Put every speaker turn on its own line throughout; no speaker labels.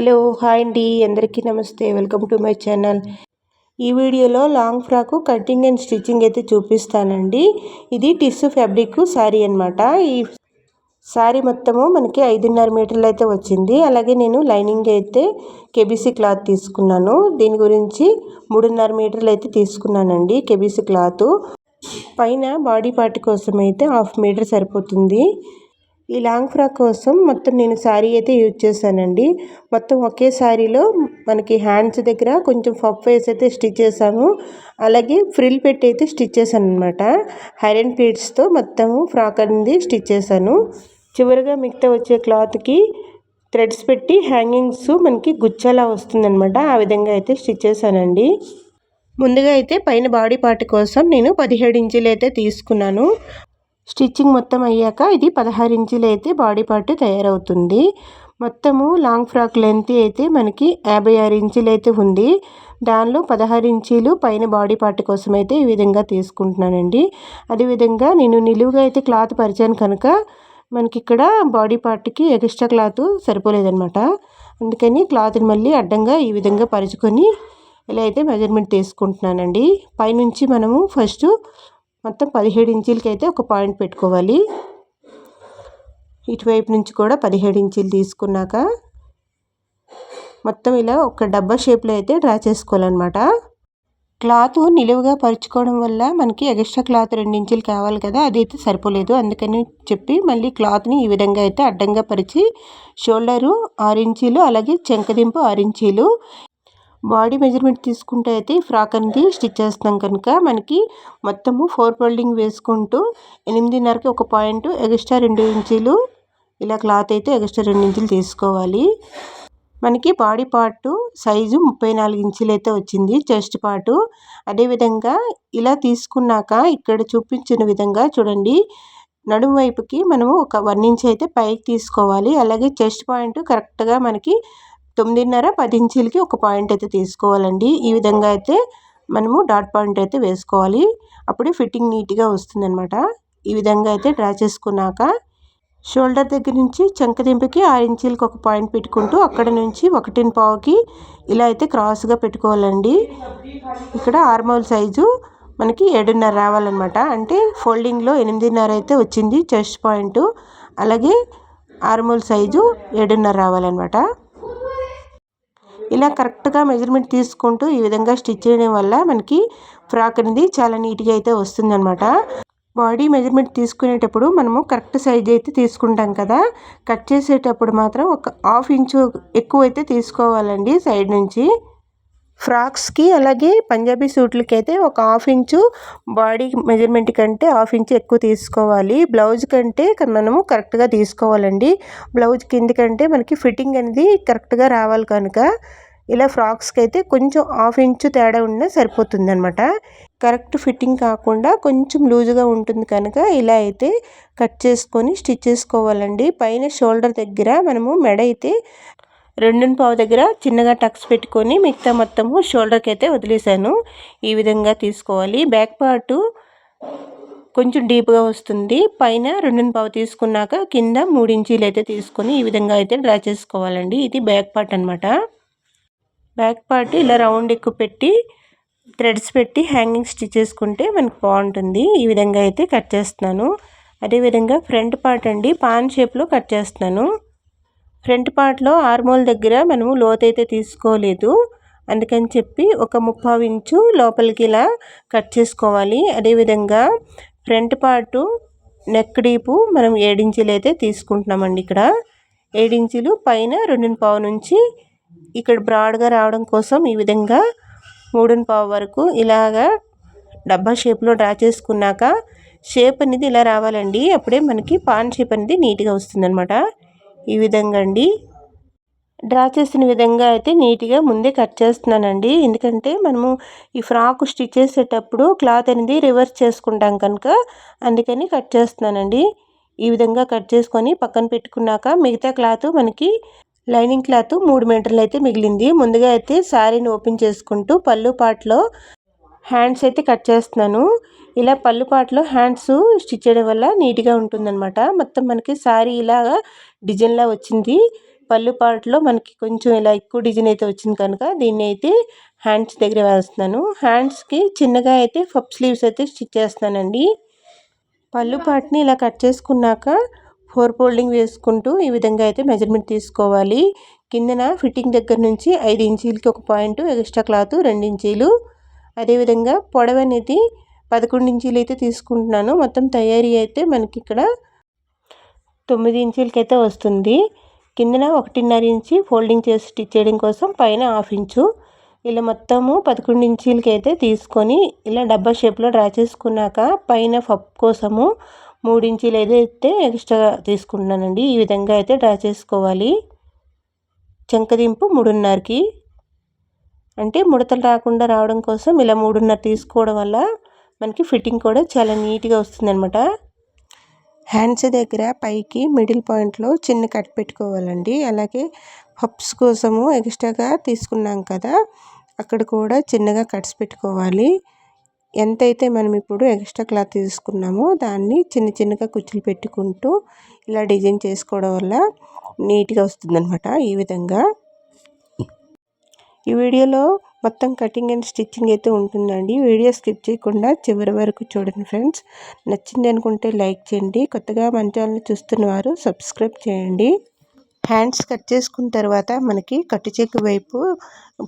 Hello hi అండి. అందరికీ నమస్తే. Welcome to my channel. ఈ వీడియోలో long frock cutting and stitching అయితే చూపిస్తానండి. ఇది టిష్యూ ఫ్యాబ్రిక్ శారీ అనమాట ఈ శారీ మొత్తము మనకి ఐదున్నర మీటర్లు అయితే వచ్చింది. అలాగే నేను లైనింగ్ అయితే కేబీసీ క్లాత్ తీసుకున్నాను. దీని గురించి మూడున్నర మీటర్లు అయితే తీసుకున్నానండి కేబీసీ క్లాత్. పైన బాడీ పార్ట్ కోసం అయితే హాఫ్ మీటర్ సరిపోతుంది. ఈ లాంగ్ ఫ్రాక్ కోసం మొత్తం నేను శారీ అయితే యూజ్ చేశానండి. మొత్తం ఒకే శారీలో మనకి హ్యాండ్స్ దగ్గర కొంచెం ఫప్ వేస్ అయితే స్టిచ్ చేసాము అలాగే ఫ్రిల్ పెట్టి అయితే స్టిచ్ చేశాను అనమాట హైరన్ పీడ్స్తో మొత్తము ఫ్రాక్ అనేది స్టిచ్ చేశాను. చివరిగా మిగతా వచ్చే క్లాత్కి థ్రెడ్స్ పెట్టి హ్యాంగింగ్స్ మనకి గుచ్చలా వస్తుందన్నమాట. ఆ విధంగా అయితే స్టిచ్ చేశానండి. ముందుగా అయితే పైన బాడీ పార్ట్ కోసం నేను పదిహేడు ఇంచులు అయితే తీసుకున్నాను. స్టిచ్చింగ్ మొత్తం అయ్యాక ఇది పదహారు ఇంచులు అయితే బాడీ పార్ట్ తయారవుతుంది. మొత్తము లాంగ్ ఫ్రాక్ లెంత్ అయితే మనకి యాభై ఆరు ఇంచులు అయితే ఉంది. దానిలో పదహారు ఇంచీలు పైన బాడీ పార్ట్ కోసం అయితే ఈ విధంగా తీసుకుంటున్నానండి. అదేవిధంగా నేను నిలువుగా అయితే క్లాత్ పరిచాను కనుక మనకి ఇక్కడ బాడీ పార్ట్కి ఎక్స్ట్రా క్లాత్ సరిపోలేదనమాట అందుకని క్లాత్ని మళ్ళీ అడ్డంగా ఈ విధంగా పరుచుకొని ఇలా అయితే మెజర్మెంట్ తీసుకుంటున్నానండి. పైనుంచి మనము ఫస్ట్ మొత్తం పదిహేడు ఇంచీలకి అయితే ఒక పాయింట్ పెట్టుకోవాలి. ఇటువైపు నుంచి కూడా పదిహేడు ఇంచీలు తీసుకున్నాక మొత్తం ఇలా ఒక డబ్బా షేప్లో అయితే డ్రా చేసుకోవాలన్నమాట. క్లాత్ నిలువుగా పరుచుకోవడం వల్ల మనకి ఎక్స్ట్రా క్లాత్ రెండు ఇంచులు కావాలి కదా అది అయితే సరిపోలేదు. అందుకని చెప్పి మళ్ళీ క్లాత్ని ఈ విధంగా అయితే అడ్డంగా పరిచి షోల్డరు ఆరించీలు అలాగే చెంకదింపు ఆరించీలు బాడీ మెజర్మెంట్ తీసుకుంటే అయితే ఫ్రాక్ అనేది స్టిచ్ చేస్తాం కనుక మనకి మొత్తము ఫోర్ ఫోల్డింగ్ వేసుకుంటూ ఎనిమిదిన్నరకి ఒక పాయింట్ ఎక్స్ట్రా రెండు ఇంచీలు ఇలా క్లాత్ అయితే ఎక్స్ట్రా రెండు ఇంచులు తీసుకోవాలి. మనకి బాడీ పార్ట్ సైజు ముప్పై నాలుగు ఇంచులు అయితే వచ్చింది చెస్ట్ పార్టు. అదేవిధంగా ఇలా తీసుకున్నాక ఇక్కడ చూపించిన విధంగా చూడండి. నడుము వైపుకి మనము ఒక వన్ ఇంచ్ అయితే పైకి తీసుకోవాలి. అలాగే చెస్ట్ పాయింట్ కరెక్ట్గా మనకి తొమ్మిదిన్నర పది ఇంచులకి ఒక పాయింట్ అయితే తీసుకోవాలండి. ఈ విధంగా అయితే మనము డాట్ పాయింట్ అయితే వేసుకోవాలి. అప్పుడే ఫిట్టింగ్ నీట్గా వస్తుందన్నమాట. ఈ విధంగా అయితే డ్రా చేసుకున్నాక షోల్డర్ దగ్గర నుంచి చంకదింపుకి ఆరు ఇంచులకి ఒక పాయింట్ పెట్టుకుంటూ అక్కడ నుంచి ఒకటిన్ పావుకి ఇలా అయితే క్రాస్గా పెట్టుకోవాలండి. ఇక్కడ ఆర్మౌల్ సైజు మనకి ఏడున్నర రావాలన్నమాట. అంటే ఫోల్డింగ్లో ఎనిమిదిన్నర అయితే వచ్చింది చెస్ట్ పాయింట్. అలాగే ఆర్మూల్ సైజు ఏడున్నర రావాలన్నమాట. ఇలా కరెక్ట్గా మెజర్మెంట్ తీసుకుంటూ ఈ విధంగా స్టిచ్ చేయడం వల్ల మనకి ఫ్రాక్ అనేది చాలా నీట్గా అయితే వస్తుందన్నమాట. బాడీ మెజర్మెంట్ తీసుకునేటప్పుడు మనము కరెక్ట్ సైజ్ అయితే తీసుకుంటాం కదా. కట్ చేసేటప్పుడు మాత్రం ఒక హాఫ్ ఇంచు ఎక్కువ అయితే తీసుకోవాలండి సైడ్ నుంచి. ఫ్రాక్స్కి అలాగే పంజాబీ సూట్లకి అయితే ఒక హాఫ్ ఇంచు బాడీ మెజర్మెంట్ కంటే హాఫ్ ఇంచు ఎక్కువ తీసుకోవాలి. బ్లౌజ్ కంటే మనము కరెక్ట్గా తీసుకోవాలండి. బ్లౌజ్ ఎందుకంటే మనకి ఫిట్టింగ్ అనేది కరెక్ట్గా రావాలి కనుక. ఇలా ఫ్రాక్స్కి అయితే కొంచెం హాఫ్ ఇంచు తేడా ఉన్నా సరిపోతుంది అనమాట కరెక్ట్ ఫిట్టింగ్ కాకుండా కొంచెం లూజుగా ఉంటుంది కనుక ఇలా అయితే కట్ చేసుకొని స్టిచ్ చేసుకోవాలండి. పైన షోల్డర్ దగ్గర మనము మెడ అయితే రెండున్న పావు దగ్గర చిన్నగా టక్స్ పెట్టుకొని మిగతా మొత్తము షోల్డర్కి అయితే వదిలేసాను. ఈ విధంగా తీసుకోవాలి. బ్యాక్ పార్టు కొంచెం డీప్గా వస్తుంది. పైన రెండున్న పావు తీసుకున్నాక కింద మూడించీలు అయితే తీసుకొని ఈ విధంగా అయితే డ్రా చేసుకోవాలండి. ఇది బ్యాక్ పార్ట్ అనమాట బ్యాక్ పార్ట్ ఇలా రౌండ్ ఎక్కువ పెట్టి థ్రెడ్స్ పెట్టి హ్యాంగింగ్ స్టిచ్ చేసుకుంటే మనకు బాగుంటుంది. ఈ విధంగా అయితే కట్ చేస్తున్నాను. అదేవిధంగా ఫ్రంట్ పార్ట్ అండి పాన్ షేప్లో కట్ చేస్తున్నాను. ఫ్రంట్ పార్ట్లో ఆర్మోల్ దగ్గర మనము లోతైతే తీసుకోలేదు. అందుకని చెప్పి ఒక ముప్పావు ఇంచు లోపలికి ఇలా కట్ చేసుకోవాలి. అదేవిధంగా ఫ్రంట్ పార్టు నెక్ డీపు మనం ఏడించులు అయితే తీసుకుంటున్నామండి ఇక్కడ. ఏడించులు పైన రెండు పావు నుంచి ఇక్కడ బ్రాడ్గా రావడం కోసం ఈ విధంగా మూడు పావు వరకు ఇలాగా డబ్బా షేప్లో డ్రా చేసుకున్నాక షేప్ అనేది ఇలా రావాలండి. అప్పుడే మనకి పాన్ షేప్ అనేది నీట్గా వస్తుందన్నమాట. ఈ విధంగా అండి. డ్రా చేసిన విధంగా అయితే నీట్గా ముందే కట్ చేస్తున్నానండి. ఎందుకంటే మనము ఈ ఫ్రాక్ స్టిచ్ చేసేటప్పుడు క్లాత్ అనేది రివర్స్ చేసుకుంటాం కనుక అందుకని కట్ చేస్తున్నానండి. ఈ విధంగా కట్ చేసుకొని పక్కన పెట్టుకున్నాక మిగతా క్లాత్ మనకి లైనింగ్ క్లాత్ మూడు మీటర్లు అయితే మిగిలింది. ముందుగా అయితే శారీని ఓపెన్ చేసుకుంటూ పళ్ళు పాటలో హ్యాండ్స్ అయితే కట్ చేస్తున్నాను. ఇలా పళ్ళు పాటలో హ్యాండ్స్ స్టిచ్ చేయడం వల్ల నీట్గా ఉంటుందన్నమాట. మొత్తం మనకి శారీ ఇలాగా డిజైన్లా వచ్చింది. పళ్ళు పాటలో మనకి కొంచెం ఇలా ఎక్కువ డిజైన్ అయితే వచ్చింది కనుక దీన్ని అయితే హ్యాండ్స్ దగ్గర వేస్తున్నాను. హ్యాండ్స్కి చిన్నగా అయితే ఫప్ స్లీవ్స్ అయితే స్టిచ్ చేస్తానండి పళ్ళు పాటని ఇలా కట్ చేసుకున్నాక ఫోర్ ఫోల్డింగ్ వేసుకుంటూ ఈ విధంగా అయితే మెజర్మెంట్ తీసుకోవాలి. కిందన ఫిట్టింగ్ దగ్గర నుంచి ఐదు ఇంచీలకి ఒక పాయింట్ ఎక్స్ట్రా క్లాత్ రెండు ఇంచీలు. అదేవిధంగా పొడవు అనేది పదకొండు ఇంచీలు అయితే తీసుకుంటున్నాను. మొత్తం తయారీ అయితే మనకి ఇక్కడ తొమ్మిది ఇంచీలకైతే వస్తుంది. కిందన ఒకటిన్నర ఇంచి ఫోల్డింగ్ చేసి స్టిచ్ చేయడం కోసం పైన హాఫ్ ఇంచు. ఇలా మొత్తము పదకొండు ఇంచీలకి అయితే తీసుకొని ఇలా డబ్బా షేప్లో డ్రా చేసుకున్నాక పైన ఫప్ కోసము మూడించీలు ఏదైతే ఎక్స్ట్రా తీసుకుంటున్నానండి ఈ విధంగా అయితే డ్రా చేసుకోవాలి. చెంకదింపు మూడున్నరకి. అంటే ముడతలు రాకుండా రావడం కోసం ఇలా మూడున్నర తీసుకోవడం వల్ల మనకి ఫిట్టింగ్ కూడా చాలా నీట్గా వస్తుందన్నమాట. హ్యాండ్స్ దగ్గర పైకి మిడిల్ పాయింట్లో చిన్న కట్ పెట్టుకోవాలండి. అలాగే హప్స్ కోసము ఎక్స్ట్రాగా తీసుకున్నాం కదా అక్కడ కూడా చిన్నగా కట్స్ పెట్టుకోవాలి. ఎంతైతే మనం ఇప్పుడు ఎక్స్ట్రా క్లాత్ తీసుకున్నామో దాన్ని చిన్న చిన్నగా కుచ్చులు పెట్టుకుంటూ ఇలా డిజైన్ చేసుకోవడం వల్ల నీట్గా వస్తుందన్నమాట ఈ విధంగా. ఈ వీడియోలో మొత్తం కటింగ్ అండ్ స్టిచ్చింగ్ అయితే ఉంటుందండి. వీడియో స్కిప్ చేయకుండా చివరి వరకు చూడండి ఫ్రెండ్స్. నచ్చింది అనుకుంటే లైక్ చేయండి. కొత్తగా మన ఛానల్ చూస్తున్నవారు సబ్స్క్రైబ్ చేయండి. హ్యాండ్స్ కట్ చేసుకున్న తర్వాత మనకి కట్టు చెక్కు వైపు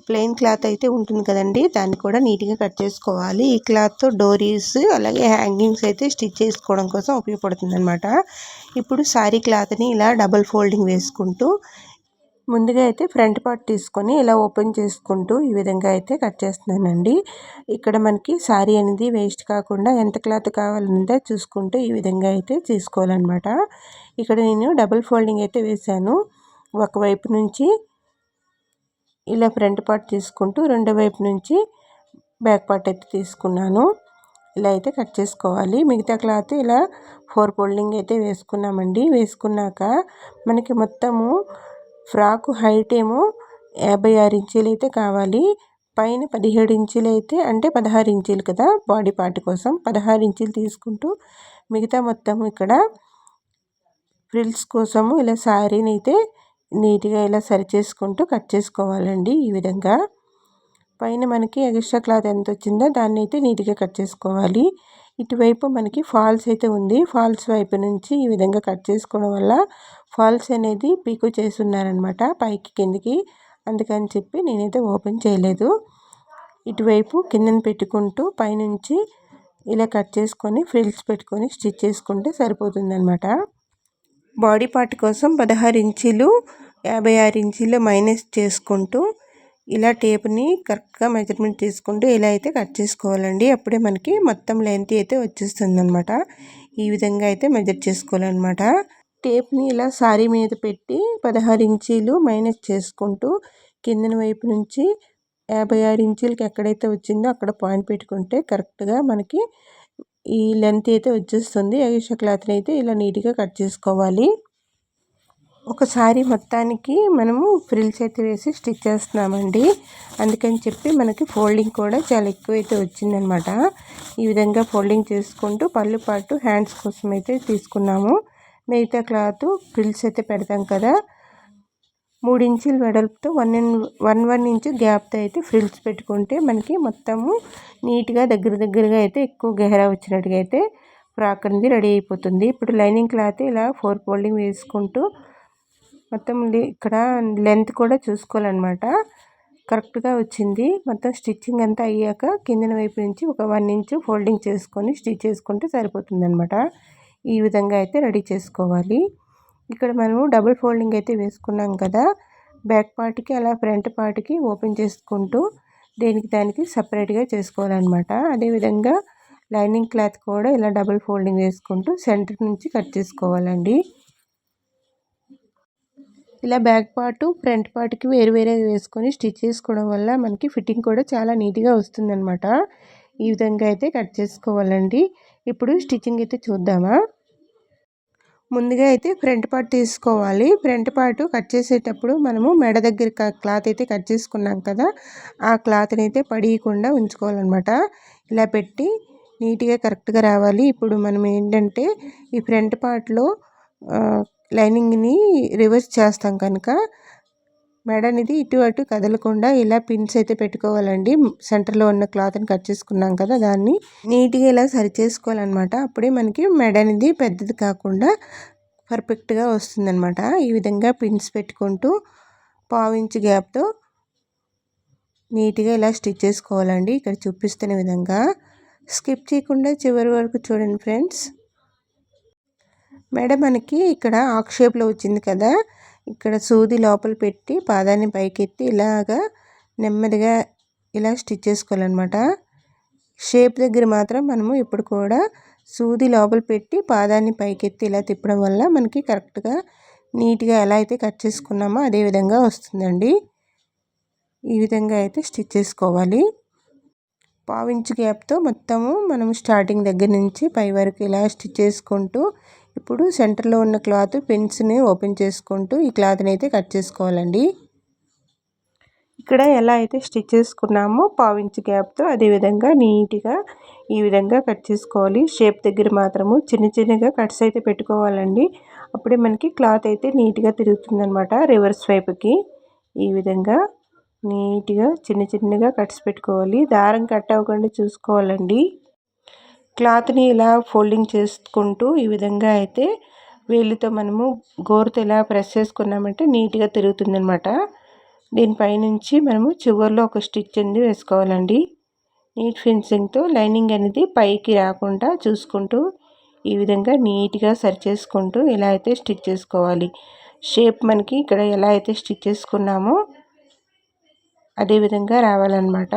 ప్లెయిన్ క్లాత్ అయితే ఉంటుంది కదండి. దాన్ని కూడా నీట్గా కట్ చేసుకోవాలి. ఈ క్లాత్ డోరీస్ అలాగే హ్యాంగింగ్స్ అయితే స్టిచ్ చేసుకోవడం కోసం ఉపయోగపడుతుంది అనమాట ఇప్పుడు శారీ క్లాత్ని ఇలా డబల్ ఫోల్డింగ్ వేసుకుంటూ ముందుగా అయితే ఫ్రంట్ పార్ట్ తీసుకొని ఇలా ఓపెన్ చేసుకుంటూ ఈ విధంగా అయితే కట్ చేస్తున్నానండి. ఇక్కడ మనకి శారీ అనేది వేస్ట్ కాకుండా ఎంత క్లాత్ కావాలంటే చూసుకుంటూ ఈ విధంగా అయితే తీసుకోవాలన్నమాట. ఇక్కడ నేను డబుల్ ఫోల్డింగ్ అయితే వేశాను. ఒకవైపు నుంచి ఇలా ఫ్రంట్ పార్ట్ తీసుకుంటూ రెండో వైపు నుంచి బ్యాక్ పార్ట్ అయితే తీసుకున్నాను. ఇలా అయితే కట్ చేసుకోవాలి. మిగతా క్లాత్ ఇలా ఫోర్ ఫోల్డింగ్ అయితే వేసుకున్నామండి. వేసుకున్నాక మనకి మొత్తము ఫ్రాకు హైట్ ఏమో యాభై ఆరు ఇంచీలు అయితే కావాలి. పైన పదిహేడు ఇంచీలు అయితే అంటే పదహారు ఇంచీలు కదా బాడీ పార్ట్ కోసం. పదహారు ఇంచీలు తీసుకుంటూ మిగతా మొత్తం ఇక్కడ ఫ్రిల్స్ కోసము ఇలా శారీని అయితే నీట్గా ఇలా సరి చేసుకుంటూ కట్ చేసుకోవాలండి ఈ విధంగా. పైన మనకి ఎక్స్ట్రా క్లాత్ ఎంత వచ్చిందో దాన్ని అయితే నీట్గా కట్ చేసుకోవాలి. ఇటువైపు మనకి ఫాల్స్ అయితే ఉంది. ఫాల్స్ వైపు నుంచి ఈ విధంగా కట్ చేసుకోవడం వల్ల ఫాల్స్ అనేది పీకు చేస్తున్నారనమాట పైకి కిందికి. అందుకని చెప్పి నేనైతే ఓపెన్ చేయలేదు. ఇటువైపు కిందన పెట్టుకుంటూ పైనుంచి ఇలా కట్ చేసుకొని ఫ్రిల్స్ పెట్టుకొని స్టిచ్ చేసుకుంటే సరిపోతుందనమాట బాడీ పార్ట్ కోసం పదహారు ఇంచీలు యాభై ఆరు ఇంచీలు మైనస్ చేసుకుంటూ ఇలా టేప్ని కరెక్ట్గా మెజర్మెంట్ తీసుకుంటూ ఇలా అయితే కట్ చేసుకోవాలండి. అప్పుడే మనకి మొత్తం లెంత్ అయితే వచ్చేస్తుంది అనమాట ఈ విధంగా అయితే మెజర్ చేసుకోవాలన్నమాట. టేప్ని ఇలా సారీ మీద పెట్టి పదహారు ఇంచీలు మైనస్ చేసుకుంటూ కిందన వైపు నుంచి యాభై ఆరు ఇంచీలకి ఎక్కడైతే వచ్చిందో అక్కడ పాయింట్ పెట్టుకుంటే కరెక్ట్గా మనకి ఈ లెంత్ అయితే వచ్చేస్తుంది. ఎగస్ట్రా క్లాత్ని అయితే ఇలా నీట్గా కట్ చేసుకోవాలి. ఒకసారి మొత్తానికి మనము ఫ్రిల్స్ అయితే వేసి స్టిచ్ చేస్తున్నామండి. అందుకని చెప్పి మనకి ఫోల్డింగ్ కూడా చాలా ఎక్కువైతే వచ్చిందనమాట. ఈ విధంగా ఫోల్డింగ్ చేసుకుంటూ పళ్ళు పాటు హ్యాండ్స్ కోసం అయితే తీసుకున్నాము. మిగతా క్లాత్ ఫ్రిల్స్ అయితే పెడతాం కదా. మూడు ఇంచుల వెడల్పుతో వన్ వన్ వన్ ఇంచు గ్యాప్తో అయితే ఫ్రిల్స్ పెట్టుకుంటే మనకి మొత్తము నీట్గా దగ్గర దగ్గరగా అయితే ఎక్కువ గెహరా వచ్చినట్టుగా అయితే ఫ్రాక్ అనేది రెడీ అయిపోతుంది. ఇప్పుడు లైనింగ్ క్లాత్ ఇలా ఫోర్ ఫోల్డింగ్ వేసుకుంటూ మొత్తం ఇక్కడ లెంత్ కూడా చూసుకోవాలన్నమాట. కరెక్ట్గా వచ్చింది. మొత్తం స్టిచ్చింగ్ అంతా అయ్యాక కిందన వైపు నుంచి ఒక వన్ ఇంచు ఫోల్డింగ్ చేసుకొని స్టిచ్ చేసుకుంటే సరిపోతుంది అనమాట ఈ విధంగా అయితే రెడీ చేసుకోవాలి. ఇక్కడ మనము డబుల్ ఫోల్డింగ్ అయితే వేసుకున్నాం కదా. బ్యాక్ పార్ట్కి అలా ఫ్రంట్ పార్ట్కి ఓపెన్ చేసుకుంటూ దేనికి దానికి సపరేట్గా చేసుకోవాలన్నమాట. అదేవిధంగా లైనింగ్ క్లాత్ కూడా ఇలా డబుల్ ఫోల్డింగ్ వేసుకుంటూ సెంటర్ నుంచి కట్ చేసుకోవాలండి. ఇలా బ్యాక్ పార్ట్ ఫ్రంట్ పార్ట్కి వేరు వేరే వేసుకొని స్టిచ్ చేసుకోవడం వల్ల మనకి ఫిట్టింగ్ కూడా చాలా నీట్గా వస్తుందన్నమాట. ఈ విధంగా అయితే కట్ చేసుకోవాలండి. ఇప్పుడు స్టిచ్చింగ్ అయితే చూద్దామా? ముందుగా అయితే ఫ్రంట్ పార్ట్ తీసుకోవాలి. ఫ్రంట్ పార్ట్ కట్ చేసేటప్పుడు మనము మెడ దగ్గర క్లాత్ అయితే కట్ చేసుకున్నాం కదా ఆ క్లాత్ని అయితే పడియకుండా ఉంచుకోవాలన్నమాట. ఇలా పెట్టి నీట్గా కరెక్ట్గా రావాలి. ఇప్పుడు మనం ఏంటంటే ఈ ఫ్రంట్ పార్ట్లో లైనింగ్ని రివర్స్ చేస్తాం కనుక మెడ అనేది ఇటు అటు కదలకుండా ఇలా పిన్స్ అయితే పెట్టుకోవాలండి. సెంటర్లో ఉన్న క్లాత్ని కట్ చేసుకున్నాం కదా దాన్ని. నీట్గా ఇలా సరి చేసుకోవాలన్నమాట అప్పుడే మనకి మెడ అనేది పెద్దది కాకుండా పర్ఫెక్ట్గా వస్తుందన్నమాట. ఈ విధంగా పిన్స్ పెట్టుకుంటూ పావించి గ్యాప్తో నీట్గా ఇలా స్టిచ్ చేసుకోవాలండి. ఇక్కడ చూపిస్తున్న విధంగా. స్కిప్ చేయకుండా చివరి వరకు చూడండి ఫ్రెండ్స్. మేడం మనకి ఇక్కడ ఆక్ షేప్లో వచ్చింది కదా. ఇక్కడ సూది లోపల పెట్టి పాదాన్ని పైకెత్తి ఇలాగా నెమ్మదిగా ఇలా స్టిచ్ చేసుకోవాలన్నమాట. షేప్ దగ్గర మాత్రం మనము ఇప్పుడు కూడా సూది లోపల పెట్టి పాదాన్ని పైకెత్తి ఇలా తిప్పడం వల్ల మనకి కరెక్ట్గా నీట్గా ఎలా అయితే కట్ చేసుకున్నామో అదే విధంగా వస్తుందండి. ఈ విధంగా అయితే స్టిచ్ చేసుకోవాలి. పావించు గ్యాప్తో మొత్తము మనం స్టార్టింగ్ దగ్గర నుంచి పై వరకు ఇలా స్టిచ్ చేసుకుంటూ ఇప్పుడు సెంటర్లో ఉన్న క్లాత్ పిన్స్ని ఓపెన్ చేసుకుంటూ ఈ క్లాత్ని అయితే కట్ చేసుకోవాలండి. ఇక్కడ ఎలా అయితే స్టిచ్ చేసుకున్నామో పావించి గ్యాప్తో అదేవిధంగా నీట్గా ఈ విధంగా కట్ చేసుకోవాలి. షేప్ దగ్గర మాత్రము చిన్న చిన్నగా కట్స్ అయితే పెట్టుకోవాలండి. అప్పుడే మనకి క్లాత్ అయితే నీట్గా తిరుగుతుందనమాట రివర్స్ వైపుకి. ఈ విధంగా నీట్గా చిన్న చిన్నగా కట్స్ పెట్టుకోవాలి. దారం కట్ అవ్వకుండా చూసుకోవాలండి. క్లాత్ని ఇలా ఫోల్డింగ్ చేసుకుంటూ ఈ విధంగా అయితే వేలితో మనము గోరుతో ఇలా ప్రెస్ చేసుకున్నామంటే నీట్గా తిరుగుతుంది అనమాట దీనిపైనుంచి మనము చివరిలో ఒక స్టిచ్ అనేది వేసుకోవాలండి. నీట్ ఫినిషింగ్తో లైనింగ్ అనేది పైకి రాకుండా చూసుకుంటూ ఈ విధంగా నీట్గా సరి చేసుకుంటూ ఇలా అయితే స్టిచ్ చేసుకోవాలి. షేప్ మనకి ఇక్కడ ఎలా అయితే స్టిచ్ చేసుకున్నామో అదేవిధంగా రావాలన్నమాట.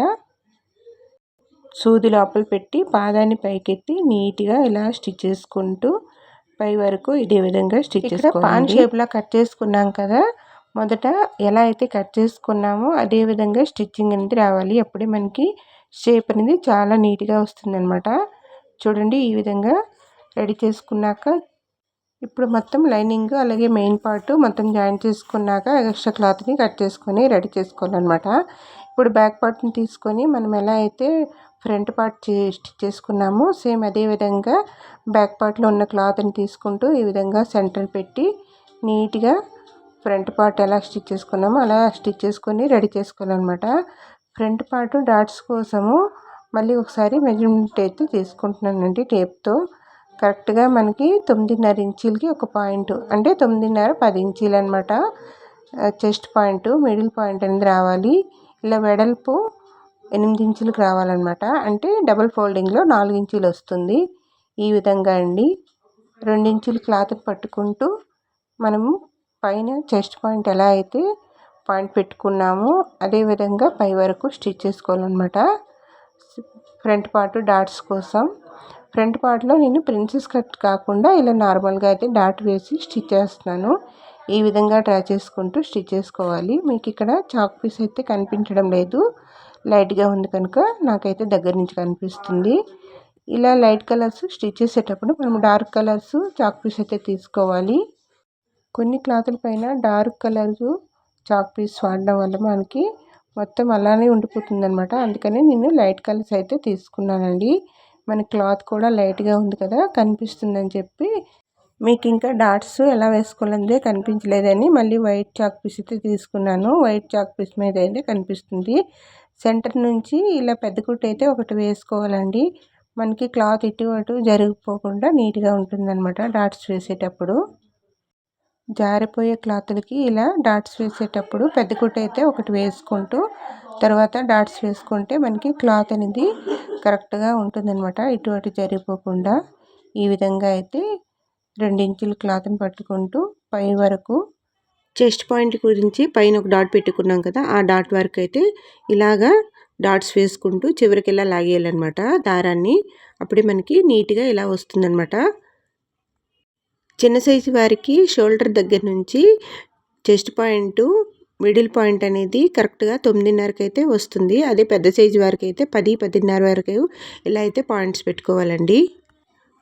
సూది లోపల పెట్టి పాదాన్ని పైకెత్తి నీట్గా ఇలా స్టిచ్ చేసుకుంటూ పై వరకు ఇదే విధంగా స్టిచ్ చేసుకోవాలి పాన్ షేప్లో కట్ చేసుకున్నాం కదా మొదట ఎలా అయితే కట్ చేసుకున్నామో అదే విధంగా స్టిచ్చింగ్ అనేది రావాలి. అప్పుడే మనకి షేప్ అనేది చాలా నీట్గా వస్తుంది అనమాట చూడండి ఈ విధంగా రెడీ చేసుకున్నాక ఇప్పుడు మొత్తం లైనింగ్ అలాగే మెయిన్ పార్ట్ మొత్తం జాయిన్ చేసుకున్నాక ఎక్స్ట్రా క్లాత్ని కట్ చేసుకొని రెడీ చేసుకోవాలన్నమాట. ఇప్పుడు బ్యాక్ పార్ట్ని తీసుకొని మనం ఎలా అయితే ఫ్రంట్ పార్ట్ స్టిచ్ చేసుకున్నాము. సేమ్ అదే విధంగా బ్యాక్ పార్ట్లో ఉన్న క్లాత్ని తీసుకుంటూ ఈ విధంగా సెంటర్ పెట్టి నీట్గా ఫ్రంట్ పార్ట్ ఎలా స్టిచ్ చేసుకున్నామో అలా స్టిచ్ చేసుకొని రెడీ చేసుకోవాలన్నమాట. ఫ్రంట్ పార్ట్ డాట్స్ కోసము మళ్ళీ ఒకసారి మెజర్మెంట్ అయితే తీసుకుంటున్నానండి టేప్తో కరెక్ట్గా మనకి తొమ్మిదిన్నర ఇంచీలకి ఒక పాయింట్ అంటే తొమ్మిదిన్నర పది ఇంచీలు అనమాట చెస్ట్ పాయింట్ మిడిల్ పాయింట్ అనేది రావాలి. ఇలా వెడల్పు ఎనిమిది ఇంచులకు రావాలన్నమాట. అంటే డబుల్ ఫోల్డింగ్లో నాలుగు ఇంచులు వస్తుంది. ఈ విధంగా అండి. ఇంచులు క్లాత్ పట్టుకుంటూ మనము పైన చెస్ట్ పాయింట్ ఎలా అయితే పాయింట్ పెట్టుకున్నామో అదేవిధంగా పై వరకు స్టిచ్ చేసుకోవాలన్నమాట. ఫ్రంట్ పార్ట్ డాట్స్ కోసం. ఫ్రంట్ పార్ట్లో నేను ప్రిన్సెస్ కట్ కాకుండా ఇలా నార్మల్గా అయితే డాట్ వేసి స్టిచ్ చేస్తున్నాను. ఈ విధంగా డ్రా చేసుకుంటూ స్టిచ్ చేసుకోవాలి. మీకు ఇక్కడ చాక్ పీస్ అయితే కనిపించడం లేదు. లైట్గా ఉంది కనుక నాకైతే దగ్గర నుంచి కనిపిస్తుంది. ఇలా లైట్ కలర్స్ స్టిచ్ చేసేటప్పుడు మనం డార్క్ కలర్స్ చాక్ పీస్ అయితే తీసుకోవాలి. కొన్ని క్లాతుల పైన డార్క్ కలర్స్ చాక్ పీస్ వాడడం వల్ల మనకి మొత్తం అలానే ఉండిపోతుంది అనమాట అందుకని నేను లైట్ కలర్స్ అయితే తీసుకున్నానండి. మన క్లాత్ కూడా లైట్గా ఉంది కదా కనిపిస్తుందని చెప్పి మీకు ఇంకా డాట్స్ ఎలా వేసుకోవాలంటే కనిపించలేదని మళ్ళీ వైట్ చాక్ పీస్ అయితే తీసుకున్నాను. వైట్ చాక్ పీస్ మీద అయితే కనిపిస్తుంది. సెంటర్ నుంచి ఇలా పెద్ద కుట్టు అయితే ఒకటి వేసుకోవాలండి. మనకి క్లాత్ ఇటు అటు జరిగిపోకుండా నీట్గా ఉంటుందన్నమాట డాట్స్ వేసేటప్పుడు. జారిపోయే క్లాత్లకి ఇలా డాట్స్ వేసేటప్పుడు పెద్ద కుట్టు అయితే ఒకటి వేసుకుంటూ తర్వాత డాట్స్ వేసుకుంటే మనకి క్లాత్ అనేది కరెక్ట్గా ఉంటుందన్నమాట ఇటు అటు జరిగిపోకుండా. ఈ విధంగా అయితే రెండించుల క్లాత్ని పట్టుకుంటూ పై వరకు చెస్ట్ పాయింట్ గురించి పైన ఒక డాట్ పెట్టుకున్నాం కదా ఆ డాట్ వరకు అయితే ఇలాగా డాట్స్ వేసుకుంటూ చివరికి ఇలా లాగేయాలన్నమాట దారాన్ని అప్పుడే మనకి నీట్గా ఇలా వస్తుందన్నమాట. చిన్న సైజు వారికి షోల్డర్ దగ్గర నుంచి చెస్ట్ పాయింట్ మిడిల్ పాయింట్ అనేది కరెక్ట్గా తొమ్మిదిన్నరకి అయితే వస్తుంది. అదే పెద్ద సైజు వారికి అయితే పది పదిన్నర వరకు ఇలా అయితే పాయింట్స్ పెట్టుకోవాలండి.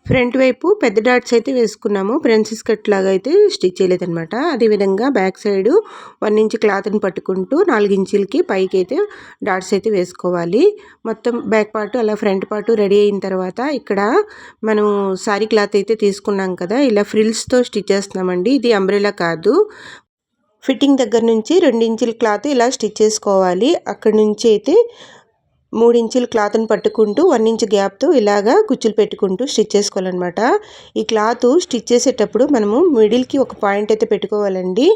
ఫ్రంట్ వైపు పెద్ద డాట్స్ అయితే వేసుకున్నాము. ప్రిన్సెస్ కట్ లాగా అయితే స్టిచ్ చేయలేదనమాట అదేవిధంగా బ్యాక్ సైడ్ వన్ ఇంచ్ క్లాత్ని పట్టుకుంటూ నాలుగు ఇంచులకి పైకి అయితే డాట్స్ అయితే వేసుకోవాలి. మొత్తం బ్యాక్ పార్ట్ అలా ఫ్రంట్ పార్ట్ రెడీ అయిన తర్వాత ఇక్కడ మనం సారీ క్లాత్ అయితే తీసుకున్నాం కదా ఇలా ఫ్రిల్స్తో స్టిచ్ చేస్తున్నామండి. ఇది అంబ్రెలా కాదు. ఫిట్టింగ్ దగ్గర నుంచి రెండు ఇంచుల క్లాత్ ఇలా స్టిచ్ చేసుకోవాలి. అక్కడి నుంచి అయితే మూడు ఇంచుల క్లాత్ని పట్టుకుంటూ వన్ ఇంచ్ గ్యాప్తో ఇలాగా కుచ్చులు పెట్టుకుంటూ స్టిచ్ చేసుకోవాలన్నమాట. ఈ క్లాత్ స్టిచ్ చేసేటప్పుడు మనము మిడిల్కి ఒక పాయింట్ అయితే పెట్టుకోవాలండి.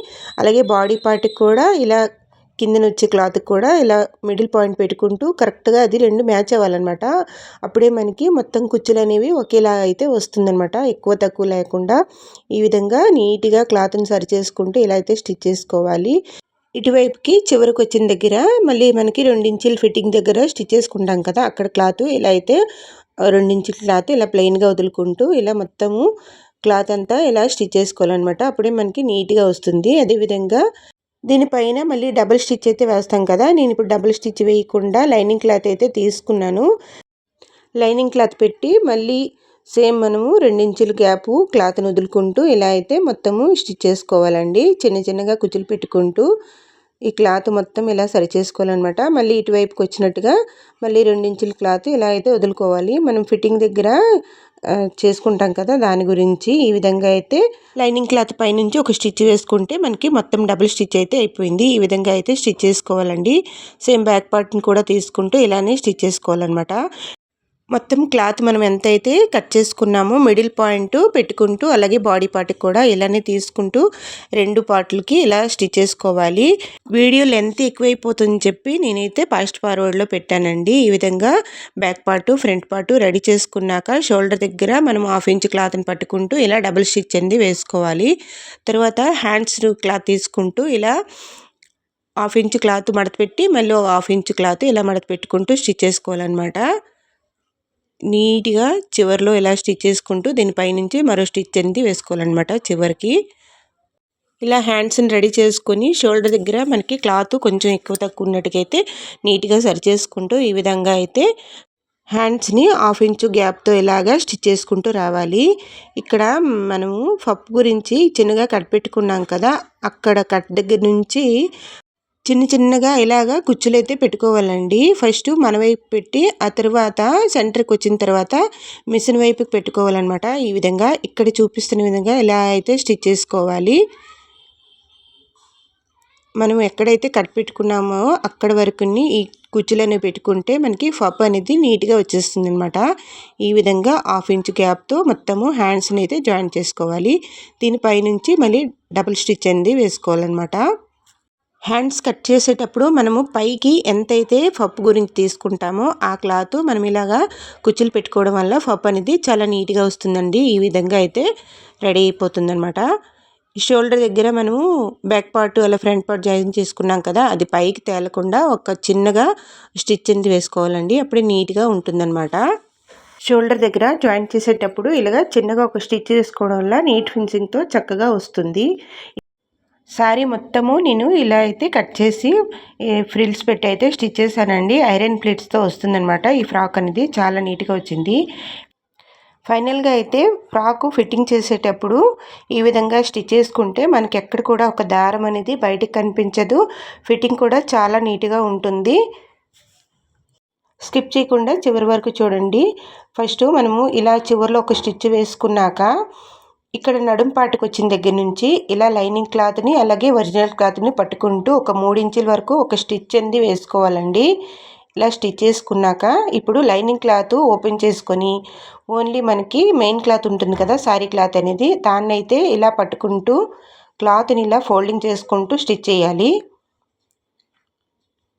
అలాగే బాడీ పార్ట్కి కూడా ఇలా కింద వచ్చే క్లాత్కి కూడా ఇలా మిడిల్ పాయింట్ పెట్టుకుంటూ కరెక్ట్గా అది రెండు మ్యాచ్ అవ్వాలన్నమాట. అప్పుడే మనకి మొత్తం కుచ్చులు అనేవి ఒకేలా అయితే వస్తుందన్నమాట. ఎక్కువ తక్కువ లేకుండా ఈ విధంగా నీట్గా క్లాత్ని సరి చేసుకుంటూ ఇలా అయితే స్టిచ్ చేసుకోవాలి. ఇటువైపుకి చివరికి వచ్చిన దగ్గర మళ్ళీ మనకి రెండించుల ఫిట్టింగ్ దగ్గర స్టిచ్ చేసుకుంటాం కదా అక్కడ క్లాత్ ఇలా అయితే రెండించుల క్లాత్ ఇలా ప్లెయిన్గా వదులుకుంటూ ఇలా మొత్తము క్లాత్ అంతా ఇలా స్టిచ్ చేసుకోవాలన్నమాట. అప్పుడే మనకి నీట్గా వస్తుంది. అదేవిధంగా దీనిపైన మళ్ళీ డబుల్ స్టిచ్ అయితే వేస్తాం కదా నేను ఇప్పుడు డబుల్ స్టిచ్ వేయకుండా లైనింగ్ క్లాత్ అయితే తీసుకున్నాను. లైనింగ్ క్లాత్ పెట్టి మళ్ళీ సేమ్ మనము రెండించుల గ్యాపు క్లాత్ని వదులుకుంటూ ఇలా అయితే మొత్తము స్టిచ్ చేసుకోవాలండి. చిన్న చిన్నగా కుచ్చులు పెట్టుకుంటూ ఈ క్లాత్ మొత్తం ఇలా సరి చేసుకోవాలన్నమాట మళ్ళీ ఇటువైపుకి వచ్చినట్టుగా మళ్ళీ రెండించుల క్లాత్ ఇలా అయితే వదులుకోవాలి. మనం ఫిట్టింగ్ దగ్గర చేసుకుంటాం కదా దాని గురించి ఈ విధంగా అయితే లైనింగ్ క్లాత్ పైనుంచి ఒక స్టిచ్ వేసుకుంటే మనకి మొత్తం డబుల్ స్టిచ్ అయితే అయిపోయింది. ఈ విధంగా అయితే స్టిచ్ చేసుకోవాలండి. సేమ్ బ్యాక్ పార్ట్ని కూడా తీసుకుంటూ ఇలానే స్టిచ్ చేసుకోవాలన్నమాట. మొత్తం క్లాత్ మనం ఎంతైతే కట్ చేసుకున్నామో మిడిల్ పాయింట్ పెట్టుకుంటూ అలాగే బాడీ పార్ట్కి కూడా ఇలానే తీసుకుంటూ రెండు పార్ట్లకి ఇలా స్టిచ్ చేసుకోవాలి. వీడియో లెంత్ ఎక్కువైపోతుందని చెప్పి నేనైతే ఫాస్ట్ ఫార్వర్డ్లో పెట్టానండి. ఈ విధంగా back part front part ready చేసుకున్నాక షోల్డర్ దగ్గర మనం హాఫ్ ఇంచ్ క్లాత్ని పట్టుకుంటూ ఇలా డబుల్ స్టిచ్ అనేది వేసుకోవాలి. తర్వాత హ్యాండ్స్ క్లాత్ తీసుకుంటూ ఇలా హాఫ్ ఇంచ్ క్లాత్ మడత పెట్టి మళ్ళీ హాఫ్ ఇంచ్ క్లాత్ ఇలా మడత పెట్టుకుంటూ స్టిచ్ చేసుకోవాలన్నమాట. నీట్గా చివరిలో ఇలా స్టిచ్ చేసుకుంటూ దీనిపైనుంచి మరో స్టిచ్ అనేది వేసుకోవాలన్నమాట చివరికి. ఇలా హ్యాండ్స్ని రెడీ చేసుకొని షోల్డర్ దగ్గర మనకి క్లాత్ కొంచెం ఎక్కువ తక్కువ ఉన్నట్టుకైతే నీట్గా సరి చేసుకుంటూ ఈ విధంగా అయితే హ్యాండ్స్ని హాఫ్ ఇంచు గ్యాప్తో ఇలాగా స్టిచ్ చేసుకుంటూ రావాలి. ఇక్కడ మనము పప్పు గురించి చిన్నగా కట్ పెట్టుకున్నాం కదా అక్కడ కట్ దగ్గర నుంచి చిన్న చిన్నగా ఇలాగా కుచ్చులైతే పెట్టుకోవాలండి. ఫస్ట్ మన వైపు పెట్టి ఆ తర్వాత సెంటర్కి వచ్చిన తర్వాత మిషన్ వైపుకి పెట్టుకోవాలన్నమాట. ఈ విధంగా ఇక్కడ చూపిస్తున్న విధంగా ఇలా అయితే స్టిచ్ చేసుకోవాలి. మనం ఎక్కడైతే కట్ పెట్టుకున్నామో అక్కడ వరకుని ఈ కుచ్చులని పెట్టుకుంటే మనకి ఫప్ అనేది నీట్గా వచ్చేస్తుంది అనమాట ఈ విధంగా హాఫ్ ఇంచ్ గ్యాప్తో మొత్తము హ్యాండ్స్ని అయితే జాయిన్ చేసుకోవాలి. దీనిపైనుంచి మళ్ళీ డబుల్ స్టిచ్ అనేది వేసుకోవాలన్నమాట. హ్యాండ్స్ కట్ చేసేటప్పుడు మనము పైకి ఎంతైతే పప్పు గురించి తీసుకుంటామో ఆ క్లాత్ మనం ఇలాగా కుచ్చులు పెట్టుకోవడం వల్ల పప్పు అనేది చాలా నీట్గా వస్తుందండి. ఈ విధంగా అయితే రెడీ అయిపోతుంది అనమాట షోల్డర్ దగ్గర మనము బ్యాక్ పార్ట్ అలా ఫ్రంట్ పార్ట్ జాయిన్ చేసుకున్నాం కదా అది పైకి తేలకుండా ఒక చిన్నగా స్టిచ్ అనేది వేసుకోవాలండి. అప్పుడే నీట్గా ఉంటుందన్నమాట. షోల్డర్ దగ్గర జాయింట్ చేసేటప్పుడు ఇలాగ చిన్నగా ఒక స్టిచ్ చేసుకోవడం వల్ల నీట్ ఫినిషింగ్తో చక్కగా వస్తుంది. శారీ మొత్తము నేను ఇలా అయితే కట్ చేసి ఫ్రిల్స్ పెట్టి అయితే స్టిచ్ చేశానండి. ఐరన్ ప్లేట్స్తో వస్తుందనమాట ఈ ఫ్రాక్ అనేది. చాలా నీట్గా వచ్చింది. ఫైనల్గా అయితే ఫ్రాక్ ఫిట్టింగ్ చేసేటప్పుడు ఈ విధంగా స్టిచ్ చేసుకుంటే మనకి ఎక్కడ కూడా ఒక దారం అనేది బయటకు కనిపించదు. ఫిట్టింగ్ కూడా చాలా నీట్గా ఉంటుంది. స్కిప్ చేయకుండా చివరి వరకు చూడండి. ఫస్ట్ మనము ఇలా చివరిలో ఒక స్టిచ్ వేసుకున్నాక ఇక్కడ నడుం పాటుకు వచ్చిన దగ్గర నుంచి ఇలా లైనింగ్ క్లాత్ని అలాగే ఒరిజినల్ క్లాత్ని పట్టుకుంటూ ఒక మూడించుల వరకు ఒక స్టిచ్ అనేది వేసుకోవాలండి. ఇలా స్టిచ్ చేసుకున్నాక ఇప్పుడు లైనింగ్ క్లాత్ ఓపెన్ చేసుకొని ఓన్లీ మనకి మెయిన్ క్లాత్ ఉంటుంది కదా శారీ క్లాత్ అనేది దాన్నైతే ఇలా పట్టుకుంటూ క్లాత్ని ఇలా ఫోల్డింగ్ చేసుకుంటూ స్టిచ్ చేయాలి.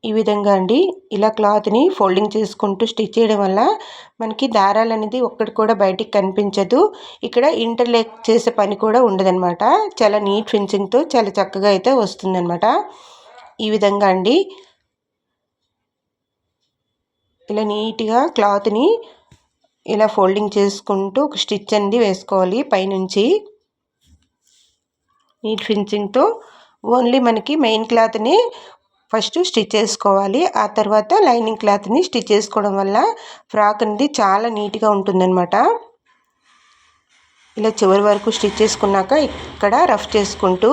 ఈ విధంగా అండి. ఇలా క్లాత్ని ఫోల్డింగ్ చేసుకుంటూ స్టిచ్ చేయడం వల్ల మనకి దారాలు అనేది ఒక్కటి కూడా బయటికి కనిపించదు. ఇక్కడ ఇంటర్లేక్ చేసే పని కూడా ఉండదనమాట చాలా నీట్ ఫినిషింగ్తో చాలా చక్కగా అయితే వస్తుందన్నమాట. ఈ విధంగా అండి. ఇలా నీట్గా క్లాత్ని ఇలా ఫోల్డింగ్ చేసుకుంటూ ఒక స్టిచ్ అనేది వేసుకోవాలి పైనుంచి. నీట్ ఫినిషింగ్తో ఓన్లీ మనకి మెయిన్ క్లాత్ని ఫస్ట్ స్టిచ్ చేసుకోవాలి. ఆ తర్వాత లైనింగ్ క్లాత్ని స్టిచ్ చేసుకోవడం వల్ల ఫ్రాక్ అనేది చాలా నీట్గా ఉంటుందన్నమాట. ఇలా చివరి వరకు స్టిచ్ చేసుకున్నాక ఇక్కడ రఫ్ చేసుకుంటూ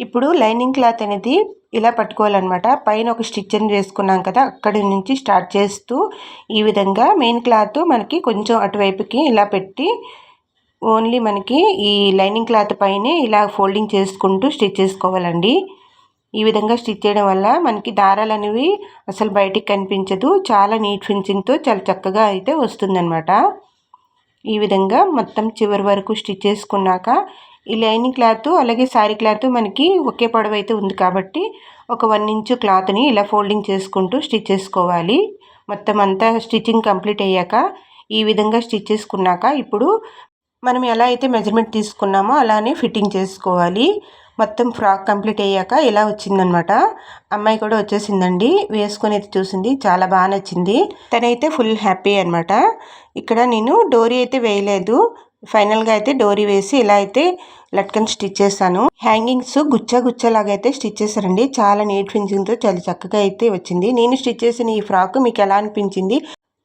ఇప్పుడు లైనింగ్ క్లాత్ అనేది ఇలా పట్టుకోవాలన్నమాట. పైన ఒక స్టిచ్ అని వేసుకున్నాం కదా అక్కడి నుంచి స్టార్ట్ చేస్తూ ఈ విధంగా మెయిన్ క్లాత్ మనకి కొంచెం అటువైపుకి ఇలా పెట్టి ఓన్లీ మనకి ఈ లైనింగ్ క్లాత్ పైనే ఇలా ఫోల్డింగ్ చేసుకుంటూ స్టిచ్ చేసుకోవాలండి. ఈ విధంగా స్టిచ్ చేయడం వల్ల మనకి దారాలు అనేవి అసలు బయటికి కనిపించదు. చాలా నీట్ ఫినిషింగ్తో చాలా చక్కగా అయితే వస్తుందన్నమాట. ఈ విధంగా మొత్తం చివరి వరకు స్టిచ్ చేసుకున్నాక ఈ లైనింగ్ క్లాత్ అలాగే శారీ క్లాత్ మనకి ఒకే పొడవు అయితే ఉంది కాబట్టి ఒక వన్ ఇంచు క్లాత్ని ఇలా ఫోల్డింగ్ చేసుకుంటూ స్టిచ్ చేసుకోవాలి. మొత్తం అంతా స్టిచ్చింగ్ కంప్లీట్ అయ్యాక ఈ విధంగా స్టిచ్ చేసుకున్నాక ఇప్పుడు మనం ఎలా అయితే మెజర్మెంట్ తీసుకున్నామో అలానే ఫిట్టింగ్ చేసుకోవాలి. మొత్తం ఫ్రాక్ కంప్లీట్ అయ్యాక ఇలా వచ్చిందనమాట అమ్మాయి కూడా వచ్చేసిందండి. వేసుకొని అయితే చూసింది. చాలా బాగా నచ్చింది. తనైతే ఫుల్ హ్యాపీ అనమాట ఇక్కడ నేను డోరీ అయితే వేయలేదు. ఫైనల్గా అయితే డోరీ వేసి ఇలా అయితే లట్కన్ స్టిచ్ చేశాను. హ్యాంగింగ్స్ గుచ్చ గుచ్చలాగా అయితే స్టిచ్ చేశారండి. చాలా నీట్ ఫినిషింగ్తో చాలా చక్కగా అయితే వచ్చింది. నేను స్టిచ్ చేసిన ఈ ఫ్రాక్ మీకు ఎలా అనిపించింది?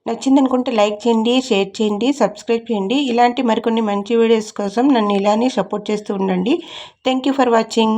నచ్చింది అనుకుంటే లైక్ చేయండి షేర్ చేయండి సబ్స్క్రైబ్ చేయండి. ఇలాంటి మరికొన్ని మంచి వీడియోస్ కోసం నన్ను ఇలానే సపోర్ట్ చేస్తూ ఉండండి. Thank you for watching